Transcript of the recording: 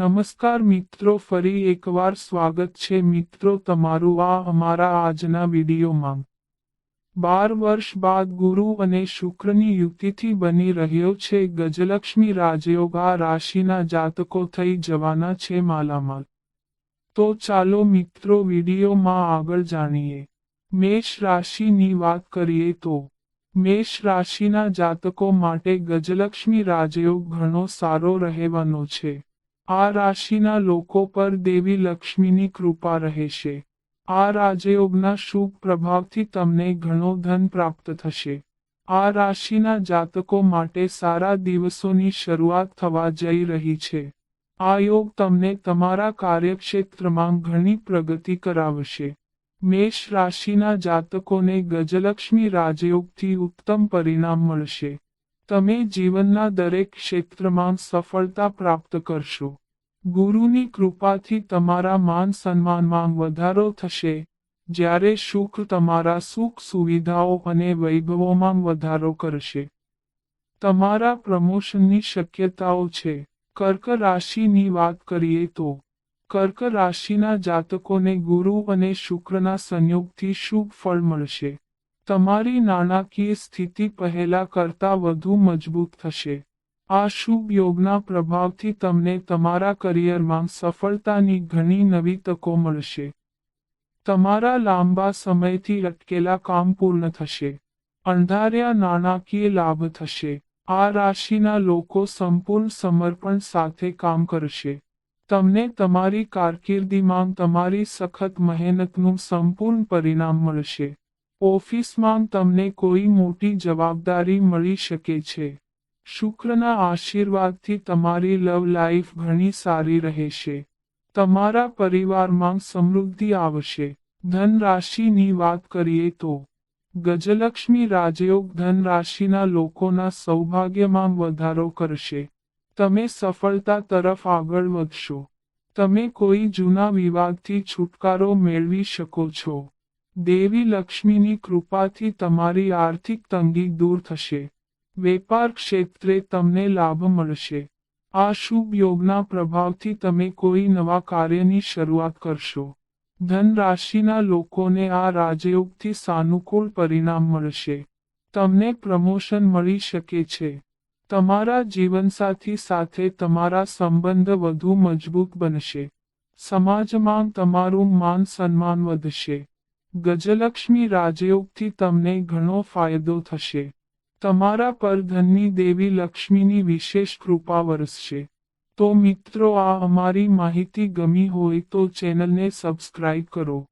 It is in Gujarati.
નમસ્કાર મિત્રો, ફરી એકવાર સ્વાગત છે મિત્રો તમારું આ અમારા આજના વિડીયોમાં. બાર વર્ષ બાદ ગુરુ અને શુક્રની યુતિથી બની રહ્યો છે. ગજલક્ષ્મી રાજયોગ આ રાશિના જાતકો થઈ જવાના છે માલામાલ. તો ચાલો મિત્રો વિડીયોમાં આગળ જાણીએ. મેષ રાશિની વાત કરીએ તો, મેષ રાશિના જાતકો માટે ગજલક્ષ્મી રાજયોગ ઘણો સારો રહેવાનો છે. આ રાશિના લોકો પર દેવી લક્ષ્મીની કૃપા રહેશે. આ રાજયોગના શુભ પ્રભાવથી તમને ઘણો ધન પ્રાપ્ત થશે. આ રાશિના જાતકો માટે સારા દિવસોની શરૂઆત થવા જઈ રહી છે. આ યોગ તમને તમારા કાર્યક્ષેત્રમાં ઘણી પ્રગતિ કરાવશે. મેષ રાશિના જાતકોને ગજલક્ષ્મી રાજયોગથી ઉત્તમ પરિણામ મળશે. તમે જીવનના દરેક ક્ષેત્રમાં સફળતા પ્રાપ્ત કરશો. ગુરુની કૃપાથી તમારા માન સન્માનમાં વધારો થશે. જ્યારે શુક્ર તમારા સુખ સુવિધાઓ અને વૈભવોમાં વધારો કરશે. તમારા પ્રમોશનની શક્યતાઓ છે. કર્ક રાશિની વાત કરીએ તો, કર્ક રાશિના જાતકોને ગુરુ અને શુક્રના સંયોગથી શુભ ફળ મળશે. તમારી નાણાકીય સ્થિતિ પહેલા કરતાં વધુ મજબૂત થશે. આ શુભ યોગના પ્રભાવથી તમને તમારા કરિયરમાં સફળતાની ઘણી નવી તકો મળશે. તમારા લાંબા સમયથી અટકેલા કામ પૂર્ણ થશે. અંધાર્યા નાણાકીય લાભ થશે. આ રાશિના લોકો સંપૂર્ણ સમર્પણ સાથે કામ કરશે. તમને તમારી કારકિર્દીમાં તમારી સખત મહેનતનું સંપૂર્ણ પરિણામ મળશે. ઓફિસમાં તમને કોઈ મોટી જવાબદારી મળી શકે છે. શુક્રના આશીર્વાદથી તમારી લવ લાઈફ ઘણી સારી રહેશે. તમારા પરિવારમાં સમૃદ્ધિ આવશે. ધન રાશિની વાત કરીએ તો, ગજલક્ષ્મી રાજયોગ ધન રાશિના લોકોના સૌભાગ્યમાં વધારો કરશે. તમે સફળતા તરફ આગળ વધશો. તમે કોઈ જૂના વિવાદથી છુટકારો મેળવી શકો છો. દેવી લક્ષ્મીની કૃપાથી તમારી આર્થિક તંગી દૂર થશે. વેપાર ક્ષેત્રે તમને લાભ મળશે. આ શુભ યોગના પ્રભાવથી તમે કોઈ નવા કાર્યની શરૂઆત કરશો. ધન રાશિના લોકોને આ રાજયોગથી સાનુકૂળ પરિણામ મળશે. તમને પ્રમોશન મળી શકે છે. તમારા જીવનસાથી સાથે તમારા સંબંધ વધુ મજબૂત બનશે. સમાજમાં તમારું માન સન્માન વધશે. ગજલક્ષ્મી રાજયોગથી તમને ઘણો ફાયદો થશે. તમારા પર ધનની દેવી લક્ષ્મીની વિશેષ કૃપા વરસશે. તો મિત્રો, આ અમારી માહિતી ગમી હોય તો ચેનલને સબસ્ક્રાઇબ કરો.